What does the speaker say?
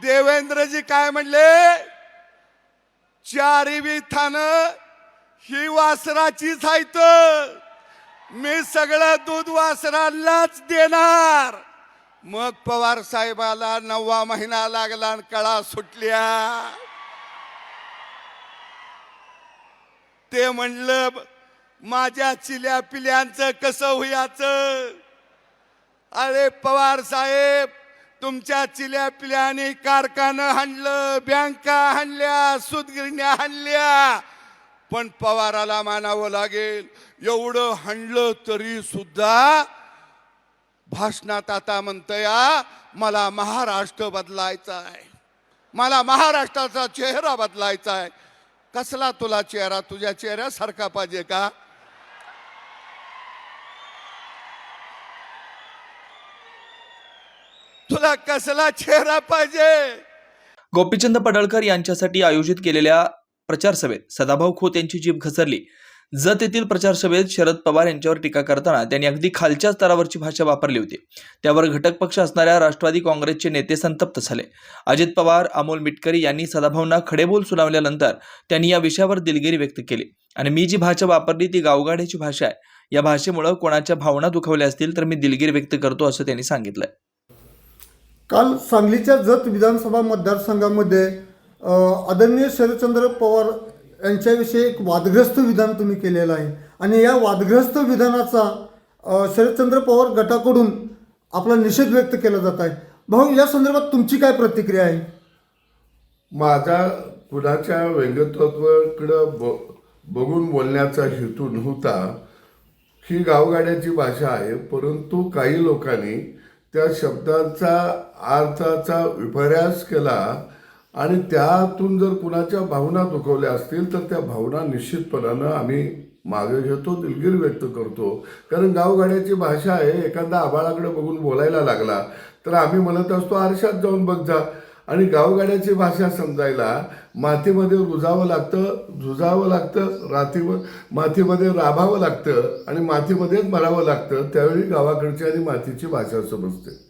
देवेंद्रजी काय म्हणले? चारी विथान ही वासराचीच आहेत मी सगळं दूध वासरालाच देणार. मग पवार साहेबाला नववा महिना लागला आणि कळा सुटल्या. ते म्हणलं माझ्या चिल्या पिल्यांचं कसं हुयाचं? अरे पवार साहेब तुमच्या चिल्या पिल्याने कारखानं हाणलं बँका हाणल्या सुदगिरण्या हाणल्या. पण पवाराला मानावं लागेल एवढं हाणलं तरी सुद्धा भाषणात आता म्हणतया मला महाराष्ट्र बदलायचा आहे. मला महाराष्ट्राचा चेहरा बदलायचा आहे. कसला तुला चेहरा? तुझ्या चेहऱ्यासारखा पाहिजे का? तुला कसला चेहरा पाहिजे? गोपीचंद पडळकर यांच्यासाठी आयोजित केलेल्या प्रचारसभेत सदाभाऊ खोत यांची जीभ घसरली. जत येथील प्रचारसभेत शरद पवार यांच्यावर टीका करताना त्यांनी अगदी खालच्या स्तरावरची भाषा वापरली होती. त्यावर घटक पक्ष असणाऱ्या राष्ट्रवादी काँग्रेसचे नेते संतप्त झाले. अजित पवार अमोल मिटकरी यांनी सदाभाऊंना खडेबोल सुनावल्यानंतर त्यांनी या विषयावर दिलगिरी व्यक्त केली. आणि मी जी भाषा वापरली ती गावगाड्याची भाषा आहे. या भाषेमुळे कोणाच्या भावना दुखावल्या असतील तर मी दिलगिरी व्यक्त करतो असं त्यांनी सांगितलंय. काल सांगलीच्या जत विधानसभा मतदारसंघामध्ये आदरणीय शरदचंद्र पवार यांच्याविषयी एक वादग्रस्त विधान तुम्ही केलेलं आहे. आणि या वादग्रस्त विधानाचा शरदचंद्र पवार गटाकडून आपला निषेध व्यक्त केला जात आहे. भाऊ या संदर्भात तुमची काय प्रतिक्रिया आहे? माझा कुणाच्या व्यंगत्वाकडं ब बघून बोलण्याचा हेतू नव्हता. ही गावगाड्याची भाषा आहे परंतु काही लोकांनी त्या शब्दांचा अर्थाचा विपर्यास केला आणि त्यातून जर कुणाच्या भावना दुखवल्या असतील तर त्या भावना निश्चितपणानं आम्ही मागे घेतो दिलगिरी व्यक्त करतो. कारण गावगाड्याची भाषा आहे एखादा आबाळाकडे बघून बोलायला लागला तर आम्ही म्हणत असतो आरशात जाऊन बघ जा. आणि गावगाड्याची भाषा समजायला मातीमध्ये रुजावं लागतं झुजावं लागतं रातीवर मातीमध्ये राबावं लागतं आणि मातीमध्येच मरावं लागतं त्यावेळी गावाकडची आणि मातीची भाषा समजते.